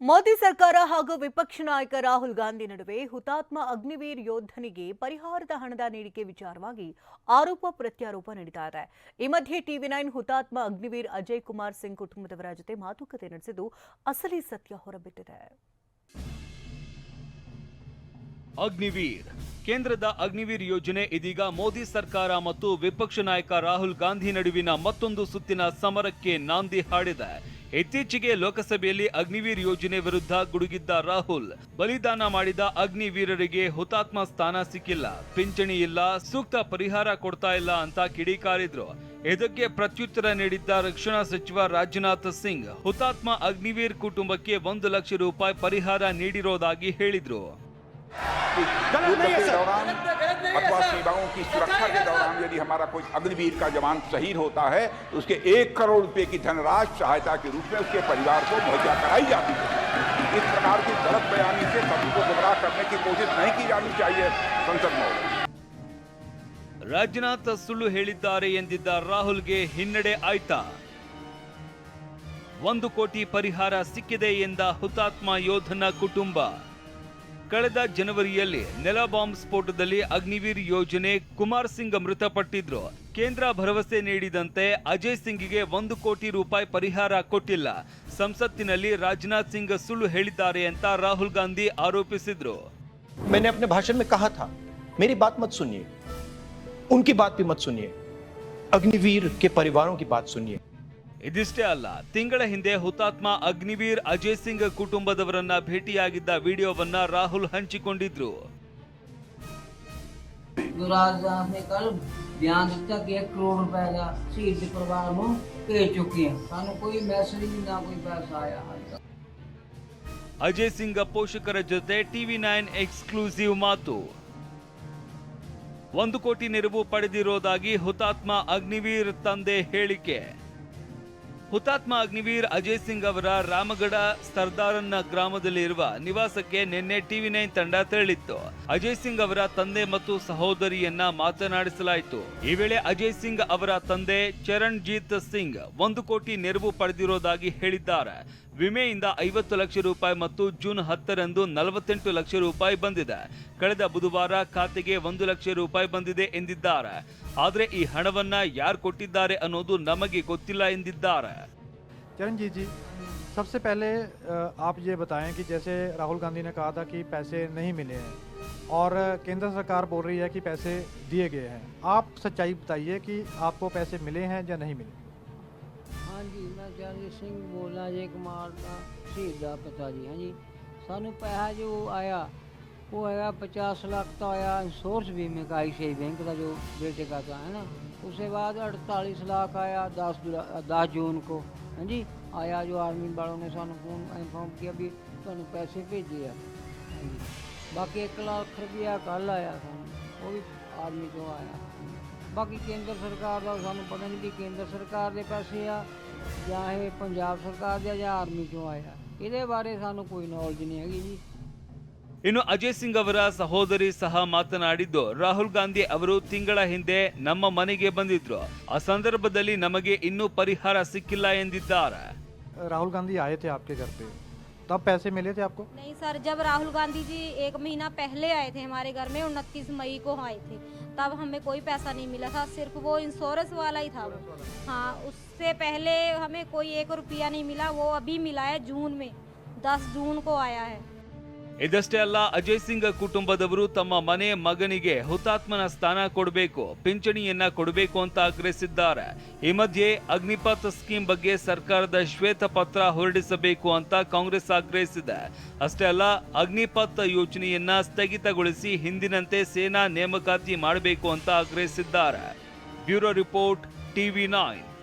ಮೋದಿ ಸರ್ಕಾರ ಹಾಗೂ ವಿಪಕ್ಷ ನಾಯಕ ರಾಹುಲ್ ಗಾಂಧಿ ನಡುವೆ ಹುತಾತ್ಮ ಅಗ್ನಿವೀರ್ ಯೋಧನಿಗೆ ಪರಿಹಾರದ ಹಣದ ನೀಡಿಕೆ ವಿಚಾರವಾಗಿ ಆರೋಪ ಪ್ರತ್ಯಾರೋಪ ನಡೀತಾ ಇದೆ ಈ ಮಧ್ಯೆ ಟಿವಿ ನೈನ್ ಹುತಾತ್ಮ ಅಗ್ನಿವೀರ್ ಅಜಯ್ ಕುಮಾರ್ ಸಿಂಗ್ ಕುಟುಂಬದವರ ಜೊತೆ ಮಾತುಕತೆ ನಡೆಸಿದ್ದು ಅಸಲಿ ಸತ್ಯ ಹೊರಬಿಟ್ಟಿದೆ ಅಗ್ನಿವೀರ್, ಕೇಂದ್ರದ ಅಗ್ನಿವೀರ್ ಯೋಜನೆ ಇದೀಗ ಮೋದಿ ಸರ್ಕಾರ ಮತ್ತು ವಿಪಕ್ಷ ನಾಯಕ ರಾಹುಲ್ ಗಾಂಧಿ ನಡುವಿನ ಮತ್ತೊಂದು ಸುತ್ತಿನ ಸಮರಕ್ಕೆ ನಾಂದಿ ಹಾಡಿದೆ. ಇತ್ತೀಚೆಗೆ ಲೋಕಸಭೆಯಲ್ಲಿ ಅಗ್ನಿವೀರ್ ಯೋಜನೆ ವಿರುದ್ಧ ಗುಡುಗಿದ್ದ ರಾಹುಲ್. ಬಲಿದಾನ ಮಾಡಿದ ಅಗ್ನಿವೀರರಿಗೆ ಹುತಾತ್ಮ ಸ್ಥಾನ ಸಿಕ್ಕಿಲ್ಲ. ಪಿಂಚಣಿ ಇಲ್ಲ, ಸೂಕ್ತ ಪರಿಹಾರ ಕೊಡ್ತಾ ಇಲ್ಲ ಅಂತ ಕಿಡಿಕಾರಿದ್ರು. ಇದಕ್ಕೆ ಪ್ರತ್ಯುತ್ತರ ನೀಡಿದ್ದ ರಕ್ಷಣಾ ಸಚಿವ ರಾಜನಾಥ್ ಸಿಂಗ್, ಹುತಾತ್ಮ ಅಗ್ನಿವೀರ್ ಕುಟುಂಬಕ್ಕೆ ಒಂದು ಲಕ್ಷ ರೂಪಾಯಿ ಪರಿಹಾರ ನೀಡಿರೋದಾಗಿ ಹೇಳಿದ್ರು. युद्ध के दौरान अथवा सीमाओं की सुरक्षा के दौरान यदि हमारा कोई अग्निवीर का जवान शहीद होता है तो उसके एक करोड़ रुपए की धनराशि सहायता के रूप में उसके परिवार को मुहैया कराई जाती है इस प्रकार की गलत बयानी से सभी को गुमराह करने की कोशिश नहीं की जानी चाहिए संसद में ರಾಜನಾಥ್ ಸುಳ್ಳು ಹೇಳಿದ್ದಾರೆ ಎಂದಿದ್ದ ರಾಹುಲ್ಗೆ ಹಿನ್ನಡೆ ಆಯ್ತಾ ಒಂದು ಕೋಟಿ ಪರಿಹಾರ ಸಿಕ್ಕಿದೆ ಎಂದ ಹುತಾತ್ಮ ಯೋಧನ ಕುಟುಂಬ ಕಳೆದ ಜನವರಿಯಲ್ಲಿ ನೆಲ ಬಾಂಬ್ ಸ್ಫೋಟದಲ್ಲಿ ಅಗ್ನಿವೀರ್ ಯೋಜನೆ ಕುಮಾರ್ ಸಿಂಗ್ ಮೃತಪಟ್ಟಿದ್ರು ಕೇಂದ್ರ ಭರವಸೆ ನೀಡಿದಂತೆ ಅಜಯ್ ಸಿಂಗ್ಗೆ ಒಂದು ಕೋಟಿ ರೂಪಾಯಿ ಪರಿಹಾರ ಕೊಟ್ಟಿಲ್ಲ ಸಂಸತ್ತಿನಲ್ಲಿ ರಾಜನಾಥ್ ಸಿಂಗ್ ಸುಳ್ಳು ಹೇಳಿದ್ದಾರೆ ಅಂತ ರಾಹುಲ್ ಗಾಂಧಿ ಆರೋಪಿಸಿದ್ರು मैंने अपने भाषण में कहा था मेरी बात मत सुनिए उनकी बात भी मत सुनिए अग्निवीर के परिवारों की बात सुनिए ಇದಿಷ್ಟೇ ಅಲ್ಲ ತಿಂಗಳ ಹಿಂದೆ ಹುತಾತ್ಮ ಅಗ್ನಿವೀರ್ ಅಜಯ್ ಸಿಂಗ್ ಕುಟುಂಬದವರನ್ನ ಭೇಟಿಯಾಗಿದ್ದ ವಿಡಿಯೋವನ್ನ ರಾಹುಲ್ ಹಂಚಿಕೊಂಡಿದ್ರು. ಅಜಯ್ ಸಿಂಗ್ ಪೋಷಕರ ಜೊತೆ ಟಿವಿ ನೈನ್ ಎಕ್ಸ್ಕ್ಲೂಸಿವ್ ಮಾತು. ಒಂದು ಕೋಟಿ ನೆರವು ಪಡೆದಿರೋದಾಗಿ ಹುತಾತ್ಮ ಅಗ್ನಿವೀರ್ ತಂದೆ ಹೇಳಿಕೆ. ಹುತಾತ್ಮ ಅಗ್ನಿವೀರ್ ಅಜಯ್ ಸಿಂಗ್ ಅವರ ರಾಮಗಢ ಸರ್ದಾರನ್ನ ಗ್ರಾಮದಲ್ಲಿರುವ ನಿವಾಸಕ್ಕೆ ನಿನ್ನೆ ಟಿವಿ ನೈನ್ ತಂಡ ತೆರಳಿತ್ತು. ಅಜಯ್ ಸಿಂಗ್ ಅವರ ತಂದೆ ಮತ್ತು ಸಹೋದರಿಯನ್ನ ಮಾತನಾಡಿಸಲಾಯಿತು. ಈ ವೇಳೆ ಅಜಯ್ ಸಿಂಗ್ ಅವರ ತಂದೆ ಚರಣ್ಜೀತ್ ಸಿಂಗ್ ಒಂದು ಕೋಟಿ ನೆರವು ಪಡೆದಿರೋದಾಗಿ ಹೇಳಿದ್ದಾರೆ. ವಿಮೆಯಿಂದ ಐವತ್ತು ಲಕ್ಷ ರೂಪಾಯಿ ಮತ್ತು ಜೂನ್ ಹತ್ತರಂದು ನಲವತ್ತೆಂಟು ಲಕ್ಷ ರೂಪಾಯಿ ಬಂದಿದೆ ಕಳೆದ ಬುಧವಾರ ಖಾತೆಗೆ ಒಂದು ಲಕ್ಷ ರೂಪಾಯಿ ಬಂದಿದೆ ಎಂದಿದ್ದಾರೆ ಆದ್ರೆ ಈ ಹಣವನ್ನ ಯಾರು ಕೊಟ್ಟಿದ್ದಾರೆ ಅನ್ನೋದು ನಮಗೆ ಗೊತ್ತಿಲ್ಲ ಎಂದಿದ್ದಾರೆ चरणजीत जी सबसे पहले अ, आप ये बताएं कि जैसे राहुल गांधी ने कहा था कि पैसे नहीं मिले हैं और केंद्र सरकार बोल रही है कि पैसे दिए गए हैं आप सच्चाई बताइए कि आपको पैसे मिले हैं या नहीं मिले ਹਾਂਜੀ ਮੈਂ ਚਰਨਜੀਤ ਸਿੰਘ ਬੋਲਦਾ ਜੇ ਕੁਮਾਰ ਦਾ ਸ਼ਹੀਦ ਦਾ ਪਿਤਾ ਜੀ ਹਾਂਜੀ ਸਾਨੂੰ ਪੈਸਾ ਜੋ ਆਇਆ वो हैगा पचास लाख तो आया इंश्योरेंस बीमे का आई बैंक का जो बेटे का था है ना उसके बाद अड़तालीस लाख आया दस दस जून को हाँ जी आया जो आर्मी वालों ने सानू फोन इन्फॉर्म किया भी ਤੁਹਾਨੂੰ ਪੈਸੇ ਭੇਜੇ ਆ ਹਾਂਜੀ ਬਾਕੀ 1 ਲੱਖ ਰੁਪਇਆ ਕੱਲ ਆਇਆ ਸਾਨੂੰ ਉਹ ਵੀ ਆਰਮੀ ਤੋਂ ਆਇਆ ਬਾਕੀ ਕੇਂਦਰ ਸਰਕਾਰ ਦਾ ਸਾਨੂੰ ਪਤਾ ਨਹੀਂ ਵੀ ਕੇਂਦਰ ਸਰਕਾਰ ਦੇ ਪੈਸੇ ਆ ਜਾਂ ਇਹ ਪੰਜਾਬ ਸਰਕਾਰ ਦੇ ਆ ਜਾਂ ਆਰਮੀ ਚੋਂ ਆਇਆ ਇਹਦੇ ਬਾਰੇ ਸਾਨੂੰ ਕੋਈ ਨੌਲੇਜ ਨਹੀਂ ਹੈਗੀ ਜੀ ಇನ್ನು ಅಜಯ್ ಸಿಂಗ್ ಅವರ ಸಹೋದರಿ ಸಹ ಮಾತನಾಡಿದ್ದು ರಾಹುಲ್ ಗಾಂಧಿ ಅವರು ತಿಂಗಳ ಹಿಂದೆ ನಮ್ಮ ಮನೆಗೆ ಬಂದಿದ್ರು ಆ ಸಂದರ್ಭದಲ್ಲಿ ನಮಗೆ ಇನ್ನೂ ಪರಿಹಾರ ಸಿಕ್ಕಿಲ್ಲ ಎಂದಿದ್ದಾರೆ राहुल गांधी आए थे आपके घर पे तब पैसे मिले थे आपको नहीं सर जब राहुल गांधी जी एक महीना पहले आए थे हमारे घर में उनतीस मई को आए थे तब हमें कोई पैसा नहीं मिला था, सिर्फ़ वो इंश्योरेंस वाला ही था। हाँ उससे पहले हमें कोई एक रुपया नहीं मिला, वो अभी मिला है जून में, दस जून को आया है। ಇದಷ್ಟೇ ಅಲ್ಲ, ಅಜಯ್ ಸಿಂಗ್ ಕುಟುಂಬದವರು ತಮ್ಮ ಮನೆ ಮಗನಿಗೆ ಹುತಾತ್ಮನ ಸ್ಥಾನ ಕೊಡಬೇಕು, ಪಿಂಚಣಿಯನ್ನ ಕೊಡಬೇಕು ಅಂತ ಆಗ್ರಹಿಸಿದ್ದಾರೆ. ಈ ಮಧ್ಯೆ ಅಗ್ನಿಪಥ್ ಸ್ಕೀಮ್ ಬಗ್ಗೆ ಸರ್ಕಾರದ ಶ್ವೇತ ಪತ್ರ ಹೊರಡಿಸಬೇಕು ಅಂತ ಕಾಂಗ್ರೆಸ್ ಆಗ್ರಹಿಸಿದೆ. ಅಷ್ಟೇ ಅಲ್ಲ, ಅಗ್ನಿಪಥ್ ಯೋಜನೆಯನ್ನ ಸ್ಥಗಿತಗೊಳಿಸಿ ಹಿಂದಿನಂತೆ ಸೇನಾ ನೇಮಕಾತಿ ಮಾಡಬೇಕು ಅಂತ ಆಗ್ರಹಿಸಿದ್ದಾರೆ. Bureau report, TV nine.